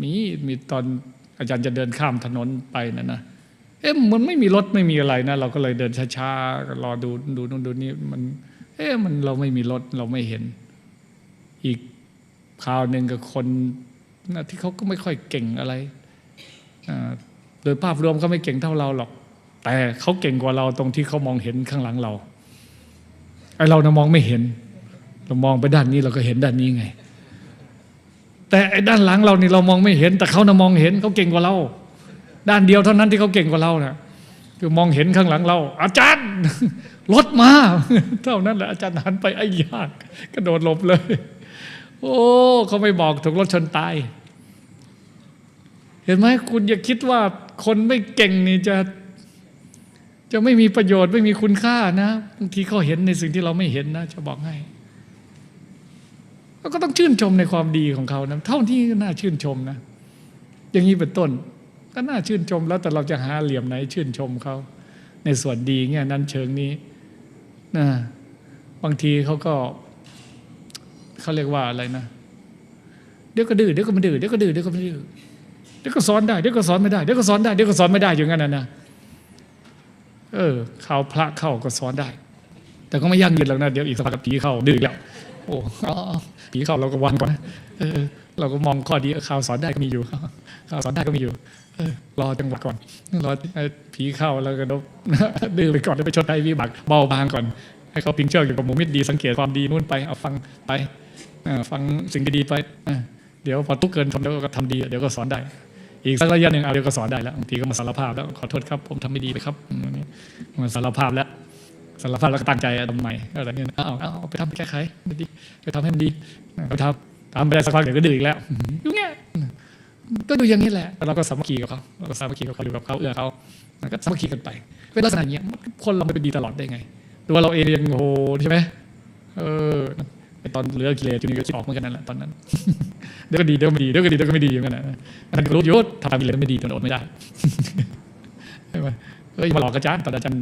มีมีตอนอาจารย์จะเดินข้ามถนนไปนะนะเอ๊ะมันไม่มีรถไม่มีอะไรนะ เราก็เลยเดินช้าๆรอดูดูนู่นดูนี่มัน เอ๊ะมันเราไม่มีรถเราไม่เห็น อีกคราวหนึ่งกับคนนะที่เขาก็ไม่ค่อยเก่งอะไรโดยภาพรวมเขาไม่เก่งเท่าเราหรอก แต่เขาเก่งกว่าเราตรงที่เขามองเห็นข้างหลังเราไอเรานะมองไม่เห็น เรามองไปด้านนี้เราก็เห็นด้านนี้ไง แต่ไอ้ด้านหลังเรานี่เรามองไม่เห็น แต่เขานะมองเห็นเขาเก่งกว่าเรา ด้านเดียวเท่านั้นที่เขาเก่งกว่าเรานะคือมองเห็นข้างหลังเรา อาจารย์รถมา เท่านั้นแหละอาจารย์หันไปไอ้ยากกระโดดหลบเลย โอ้เขาไม่บอกถูกรถชนตาย เห็นไหมคุณอย่าคิดว่าคนไม่เก่งนี่จะ จะไม่มีประโยชน์ไม่มีคุณค่านะบางทีเขาเห็นในสิ่งที่เราไม่เห็นนะ จะบอกให้ เราก็ต้องชื่นชมในความดีของเขานะเท่าที่น่าชื่นชมนะ อย่างนี้เป็นต้น ก็น่าชื่นชมแล้วแต่เราจะหาเหลี่ยมไหน ชื่นชมเขาในส่วนดีเงี้ยนั้นเชิงนี้นะบางทีเขาก็เขาเรียกว่าอะไรนะเดี๋ยวก็ดื้อเดี๋ยวก็ไม่ดื้อเดี๋ยวก็ดื้อเดี๋ยวก็ไม่ดื้อเดี๋ยวก็สอนได้เดี๋ยวก็สอนไม่ได้เดี๋ยวก็สอนได้เดี๋ยวก็สอนไม่ได้อย่างนั้นนะเออเข้าพระเข้าก็สอนได้ แต่ก็ไม่ยั่งยืนหรอกนะเดี๋ยวอีกสักพักผีเข้าดื้ออีกแล้ว โอ้อ๋อผีเข้าเราก็วันก่อนนะเออ เราก็มองข้อดีเออข่าวสอนได้ก็มีอยู่ข่าวสอนได้ก็มีอยู่ เออ รอจังหวะก่อนรอให้ผีเข้าแล้วก็นบดื้อไปก่อนแล้วไปชดใช้วิบัติเบาบางก่อน ให้เขาปิงเชือกอยู่กับหมูมิตรดีสังเกตความดีนู่นไปเอาฟังไปเออฟังสิ่งดีๆไปเออเดี๋ยวพอทุกข์เกินทนแล้วก็ทำดีเดี๋ยวก็สอนได้อีกสักระยะหนึ่งเอาเดี๋ยวก็สอนได้แล้วบางทีก็มาสารภาพแล้วขอโทษครับ ผมทำไม่ดีไปครับอืมมาสารภาพแล้ว สารภาพแล้วก็ตั้งใจทำใหม่อะไรเนี่ยเอาเอาไปทำไปแก้ไขไม่ดีไปทำให้มันดีไปทำทำไปได้สักพักเดี๋ยวก็ดื้ออีกแล้วอยู่เงี้ยก็ดูอย่างนี้แหละเราก็สามัคคีกับเขาเราก็สามัคคีกับเขาอยู่กับเขาเอื้อเขาก็สามัคคีกันไปเป็นลักษณะอย่างเงี้ยคนเราไม่เป็นดีตลอดได้ไงตัวเราเองยังโหใช่ไหมเออตอนเหลือกิเลสจุนี่ก็ออกเหมือนกันนั่นแหละตอนนั้นเดี๋ยวก็ดีเดี๋ยวก็ไม่ดีเดี๋ยวก็ดีเดี๋ยวก็ไม่ดีอย่างนั้นนะอันนั้นก็รู้ยู่ว่าทำกิเลสไม่ดีจนอดไม่ได้ใช่ไหมเอ้ยมาหลอกอาจารย์ตอนอาจารย์